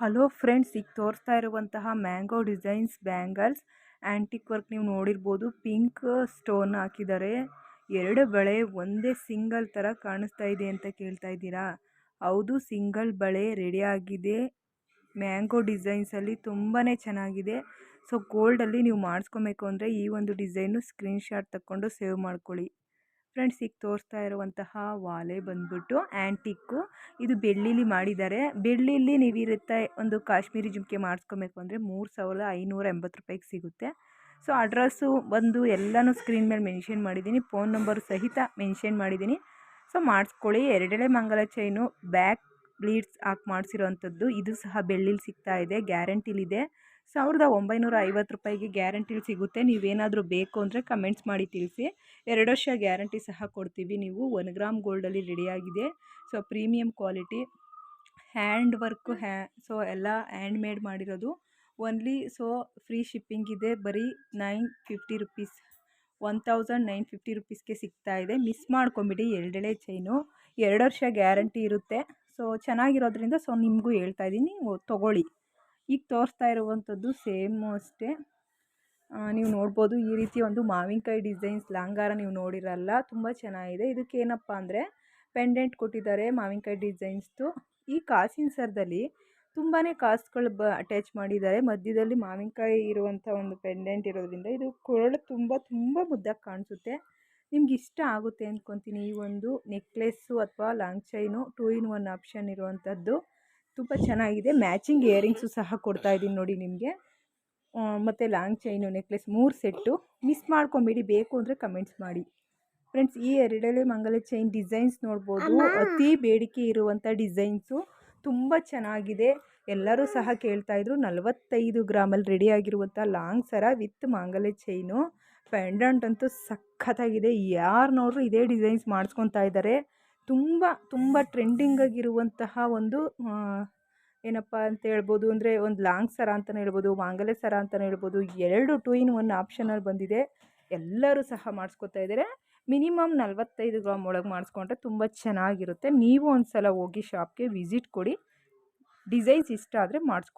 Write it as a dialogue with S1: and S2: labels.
S1: Hello friends, ಈಗ ತೋರಿಸ್ತಾ ಇರುವಂತಹ mango designs bangles antique work ನೀವು ನೋಡಿರ್ಬೋದು. ಪಿಂಕ್ ಸ್ಟೋನ್ ಹಾಕಿದ್ದಾರೆ. ಎರಡು ಬಳೆ ಒಂದೇ ಸಿಂಗಲ್ ಥರ ಕಾಣಿಸ್ತಾ ಇದೆ ಅಂತ ಕೇಳ್ತಾ ಇದ್ದೀರಾ? ಹೌದು, ಸಿಂಗಲ್ ಬಳೆ ರೆಡಿ ಆಗಿದೆ. ಮ್ಯಾಂಗೋ ಡಿಸೈನ್ಸಲ್ಲಿ ತುಂಬಾ ಚೆನ್ನಾಗಿದೆ. ಸೊ ಗೋಲ್ಡಲ್ಲಿ ನೀವು ಮಾಡಿಸ್ಕೊಬೇಕು ಅಂದರೆ ಈ ಒಂದು ಡಿಸೈನು ಸ್ಕ್ರೀನ್ಶಾಟ್ ತಗೊಂಡು ಸೇವ್ ಮಾಡ್ಕೊಳ್ಳಿ. ಫ್ರೆಂಡ್ಸ್ ಈಗ ತೋರಿಸ್ತಾ ಇರುವಂತಹ ವಾಲೆ ಬಂದ್ಬಿಟ್ಟು ಆ್ಯಂಟಿಕ್ಕು ಇದು ಬೆಳ್ಳಿಲಿ ಮಾಡಿದ್ದಾರೆ. ಬೆಳ್ಳಿಲಿ ನೀವು ಇರುತ್ತೆ ಒಂದು ಕಾಶ್ಮೀರಿ ಜುಮ್ಕೆ ಮಾಡಿಸ್ಕೊಬೇಕು ಅಂದರೆ ಮೂರು ಸಾವಿರದ ಐನೂರ ಎಂಬತ್ತು ರೂಪಾಯಿಗೆ ಸಿಗುತ್ತೆ. ಸೊ ಅಡ್ರೆಸ್ಸು ಬಂದು ಎಲ್ಲನೂ ಸ್ಕ್ರೀನ್ ಮೇಲೆ ಮೆನ್ಷನ್ ಮಾಡಿದ್ದೀನಿ. ಫೋನ್ ನಂಬರ್ ಸಹಿತ ಮೆನ್ಷನ್ ಮಾಡಿದ್ದೀನಿ. ಸೊ ಮಾಡಿಸ್ಕೊಳ್ಳಿ. ಎರಡೆಳೆ ಮಂಗಲ ಚೈನು ಬ್ಯಾಕ್ ಬ್ಲೀಡ್ಸ್ ಹಾಕಿ ಮಾಡಿಸಿರೋವಂಥದ್ದು ಇದು ಸಹ ಬೆಳ್ಳಿಲಿ ಸಿಗ್ತಾ ಇದೆ. ಗ್ಯಾರಂಟಿಲಿದೆ. ಸಾವಿರದ ಒಂಬೈನೂರ ಐವತ್ತು ರೂಪಾಯಿಗೆ ಗ್ಯಾರಂಟಿಲಿ ಸಿಗುತ್ತೆ. ನೀವೇನಾದರೂ ಬೇಕು ಅಂದರೆ ಕಮೆಂಟ್ಸ್ ಮಾಡಿ ತಿಳಿಸಿ. ಎರಡು ವರ್ಷ ಗ್ಯಾರಂಟಿ ಸಹ ಕೊಡ್ತೀವಿ. ನೀವು ಒನ್ ಗ್ರಾಮ್ ಗೋಲ್ಡಲ್ಲಿ ರೆಡಿಯಾಗಿದೆ. So, premium quality, hand work, ಹ್ಯಾ, so, ಎಲ್ಲ ಹ್ಯಾಂಡ್ ಮೇಡ್ ಮಾಡಿರೋದು. ಓನ್ಲಿ, ಸೊ, ಫ್ರೀ ಶಿಪ್ಪಿಂಗ್ ಇದೆ. ಬರೀ nine fifty rupees, one thousand nine fifty ರುಪೀಸ್ಗೆ ಸಿಗ್ತಾ ಇದೆ. ಮಿಸ್ ಮಾಡ್ಕೊಂಬಿಡಿ, ಎರಡೆಳೆ ಚೈನು. ಎರಡು ವರ್ಷ ಗ್ಯಾರಂಟಿ ಇರುತ್ತೆ. ಸೊ, ಚೆನ್ನಾಗಿರೋದ್ರಿಂದ, ಸೊ, ನಿಮಗೂ ಹೇಳ್ತಾ ಇದ್ದೀನಿ ತೊಗೊಳ್ಳಿ. ಈಗ ತೋರಿಸ್ತಾ ಇರುವಂಥದ್ದು ಸೇಮು ಅಷ್ಟೇ. ನೀವು ನೋಡ್ಬೋದು ಈ ರೀತಿ ಒಂದು ಮಾವಿನಕಾಯಿ ಡಿಸೈನ್ಸ್ ಲಾಂಗಾರ ನೀವು ನೋಡಿರಲ್ಲ, ತುಂಬ ಚೆನ್ನಾಗಿದೆ. ಇದಕ್ಕೆ ಏನಪ್ಪ ಅಂದರೆ ಪೆಂಡೆಂಟ್ ಕೊಟ್ಟಿದ್ದಾರೆ ಮಾವಿನಕಾಯಿ ಡಿಸೈನ್ಸ್ದು. ಈ ಕಾಸಿನ ಸರದಲ್ಲಿ ತುಂಬಾ ಕಾಸುಗಳು ಬ, ಅಟ್ಯಾಚ್ ಮಾಡಿದ್ದಾರೆ. ಮಧ್ಯದಲ್ಲಿ ಮಾವಿನಕಾಯಿ ಇರುವಂಥ ಒಂದು ಪೆಂಡೆಂಟ್ ಇರೋದ್ರಿಂದ ಇದು ಕೊರಳು ತುಂಬ ತುಂಬ ಮುದ್ದಾಗಿ ಕಾಣಿಸುತ್ತೆ. ನಿಮ್ಗೆ ಇಷ್ಟ ಆಗುತ್ತೆ ಅಂದ್ಕೊತೀನಿ ಈ ಒಂದು ನೆಕ್ಲೆಸ್ಸು ಅಥವಾ long chain two in one option ಇರುವಂಥದ್ದು. ತುಂಬ ಚೆನ್ನಾಗಿದೆ. ಮ್ಯಾಚಿಂಗ್ ಇಯರಿಂಗ್ಸು ಸಹ ಕೊಡ್ತಾ ಇದ್ದೀನಿ ನೋಡಿ ನಿಮಗೆ. ಮತ್ತು ಲಾಂಗ್ ಚೈನು ನೆಕ್ಲೆಸ್ ಮೂರು ಸೆಟ್ಟು. ಮಿಸ್ ಮಾಡ್ಕೊಬೇಡಿ ಬೇಕು ಅಂದರೆ ಕಮೆಂಟ್ಸ್ ಮಾಡಿ. ಫ್ರೆಂಡ್ಸ್ ಈ ಎರಡಲೆ ಮಂಗಲ ಚೈನ್ ಡಿಸೈನ್ಸ್ ನೋಡ್ಬೋದು. ಅತಿ ಬೇಡಿಕೆ ಇರುವಂಥ ಡಿಸೈನ್ಸು. ತುಂಬ ಚೆನ್ನಾಗಿದೆ. ಎಲ್ಲರೂ ಸಹ ಕೇಳ್ತಾಯಿದ್ರು ನಲವತ್ತೈದು ಗ್ರಾಮಲ್ಲಿ ರೆಡಿಯಾಗಿರುವಂಥ ಲಾಂಗ್ ಸರ ವಿತ್ ಮಾಂಗಲ್ಯ ಚೈನು. ಪೆಂಡೆಂಟ್ ಅಂತೂ ಸಖತ್ತಾಗಿದೆ. ಯಾರು ನೋಡ್ರು ಇದೇ ಡಿಸೈನ್ಸ್ ಮಾಡಿಸ್ಕೊತಾ ಇದ್ದಾರೆ. ತುಂಬ ತುಂಬ ಟ್ರೆಂಡಿಂಗ್ ಆಗಿರುವಂತಹ ಒಂದು ಏನಪ್ಪ ಅಂತ ಹೇಳ್ಬೋದು ಅಂದರೆ ಒಂದು ಲಾಂಗ್ ಸರ ಅಂತಲೇ ಹೇಳ್ಬೋದು, ಮಾಂಗಲ್ಯ ಸರ ಅಂತಲೇ ಹೇಳ್ಬೋದು, ಎರಡು ಟೂ ಇನ್ ಒನ್ ಆಪ್ಷನಲ್ಲಿ ಬಂದಿದೆ. ಎಲ್ಲರೂ ಸಹ ಮಾಡಿಸ್ಕೊತಾ ಇದ್ದಾರೆ. ಮಿನಿಮಮ್ ನಲವತ್ತೈದು ಗ್ರಾಮ್ ಒಳಗೆ ಮಾಡಿಸ್ಕೊಂಡ್ರೆ ತುಂಬ ಚೆನ್ನಾಗಿರುತ್ತೆ. ನೀವು ಒಂದು ಸಲ ಹೋಗಿ ಶಾಪ್ಗೆ ವಿಸಿಟ್ ಕೊಡಿ. ಡಿಸೈನ್ಸ್ ಇಷ್ಟ ಆದರೆ ಮಾಡಿಸ್ಕೊಡಿ